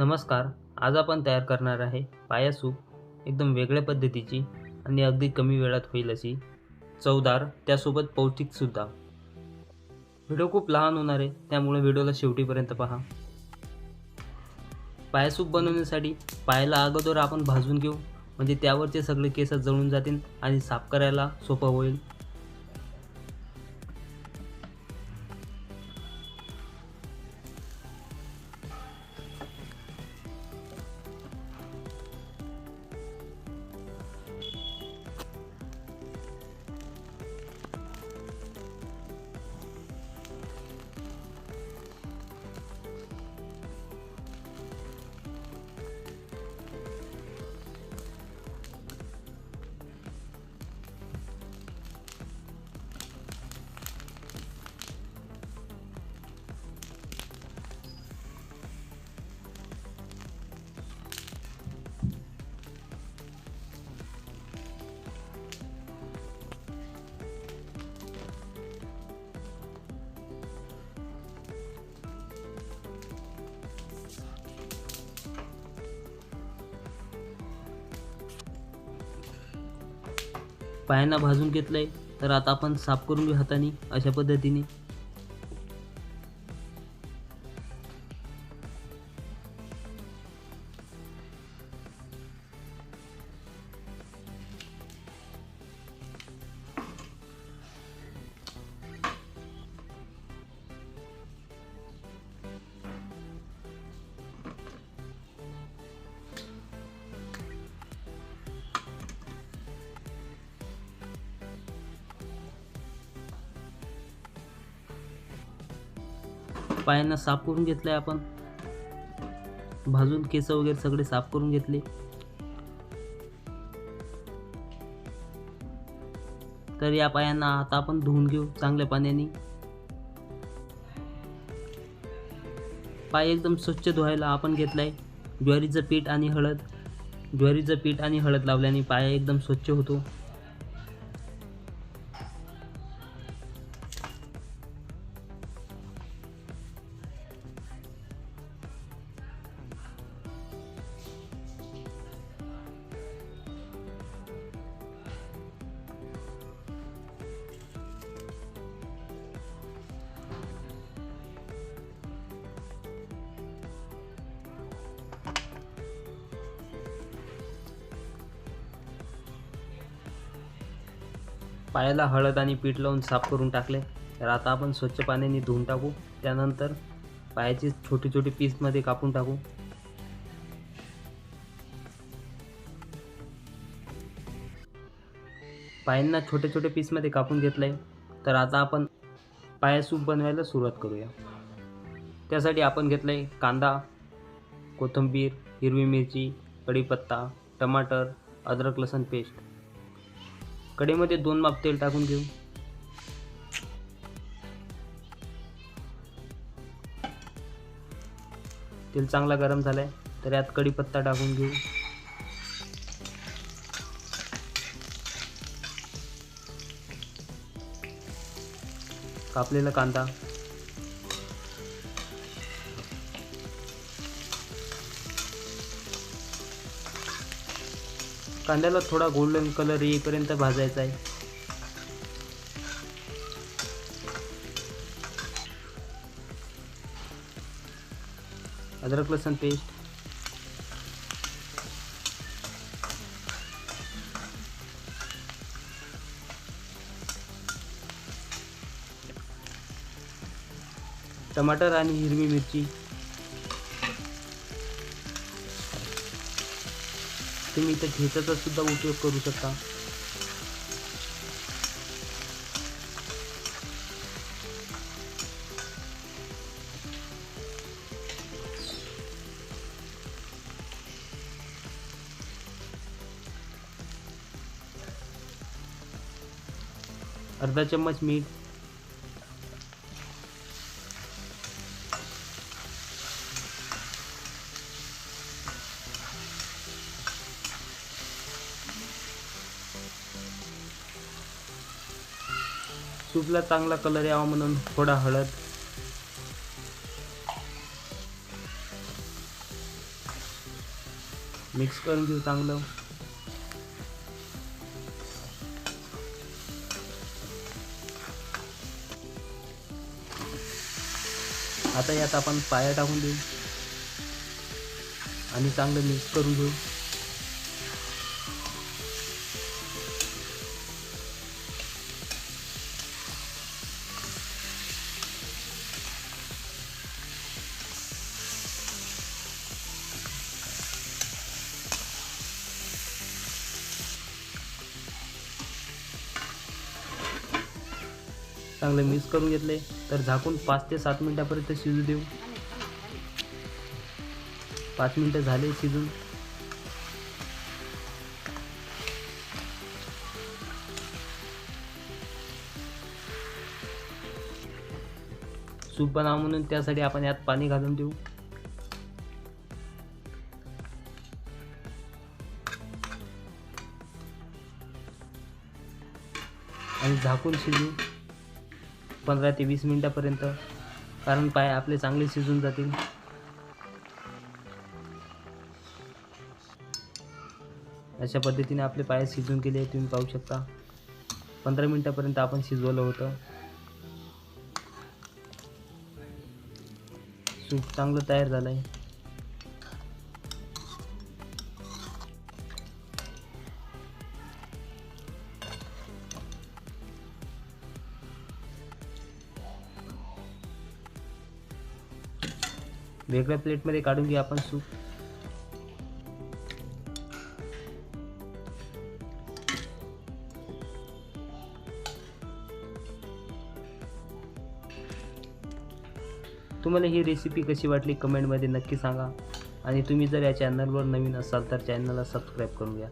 नमस्कार आज आपण तयार करणार आहे पाया सूप एकदम वेगळ्या पद्धतीची आणि अगदी कमी वेळात होईल अशी चवदार त्यासोबत पौष्टिकसुद्धा व्हिडिओ खूप लहान होणार आहे त्यामुळे व्हिडिओला शेवटीपर्यंत पहा. पाया सूप बनवण्यासाठी पायाला अगोदर आपण भाजून घेऊ म्हणजे त्यावरचे सगळे केस जळून जातील आणि साफ करायला सोपं होईल. पायांना भाजून घेतलं आहे तर आता आपण साफ करून घेऊ हाताने अशा पद्धतीने. पायांना साफ करून घेतलंय आपण. भाजून केस वगैरे सगळे साफ करून घेतले. तर या पायांना आता आपण धुवून घेऊ चांगल्या पाण्याने. पाय एकदम स्वच्छ धुवायला आपण घेतलाय. ज्वारीचं पीठ आणि हळद. ज्वारीचं पीठ आणि हळद लावल्याने पाया एकदम स्वच्छ होतो. पायाला हळद आणि पीठ लावून साफ करून टाकले. तर आता आपण स्वच्छ पाण्याने धुवून टाकू. त्यानंतर पायाची छोटे छोटे पीसमध्ये कापून टाकू. पायांना छोटे छोटे पीसमध्ये कापून घेतलंय. तर आता आपण पाया सूप बनवायला सुरुवात करूया. त्यासाठी आपण घेतलंय कांदा कोथिंबीर हिरवी मिरची कढीपत्ता टमाटर अद्रक लसण पेस्ट. कडेमध्ये दोन माप तेल टाकून घेऊ. तेल चांगला गरम झालाय तर यात कढीपत्ता टाकून घेऊ. कापलेला कांदा. कांद्याला थोडा गोल्डन कलर येईपर्यंत भाजायचा आहे. अद्रक लसूण पेस्ट टमाटर आणि हिरवी मिरची. तुम्ही इथं ठेचाचा सुद्धा उपयोग करू शकता. अर्धा चम्मच मीठ सूपला चांगला कलर यावा म्हणून थोडा हळद. मिक्स करून घेऊ चांगलं. आता यात आपण पाया टाकून देऊ. आणि चांगलं मिक्स करून घेऊ. चांगलं मिक्स करून घेतले तर झाकून पाच ते सात मिनटापर्यंत शिजू देऊ. पाच मिनटं झाले शिजून. सूप बनावं म्हणून त्यासाठी आपण यात पाणी घालून देऊ. आणि झाकून शिजू. पंधरा ते वीस मिनटापर्यंत. कारण पाय आपले चांगले शिजून जातील. अशा पद्धतीने आपले पाय शिजून गेले तुम्ही पाहू शकता. पंधरा मिनटापर्यंत आपण शिजवलं होतं. सूप चांगलं तयार झालं आहे वेगळ्या प्लेटमध्ये काढून घ्या आपण सूप तुम्हाला ही रेसिपी कशी वाटली कमेंटमध्ये नक्की सांगा. आणि तुम्ही जर या चॅनलवर नवीन असाल तर चॅनलला सबस्क्राईब करून घ्या.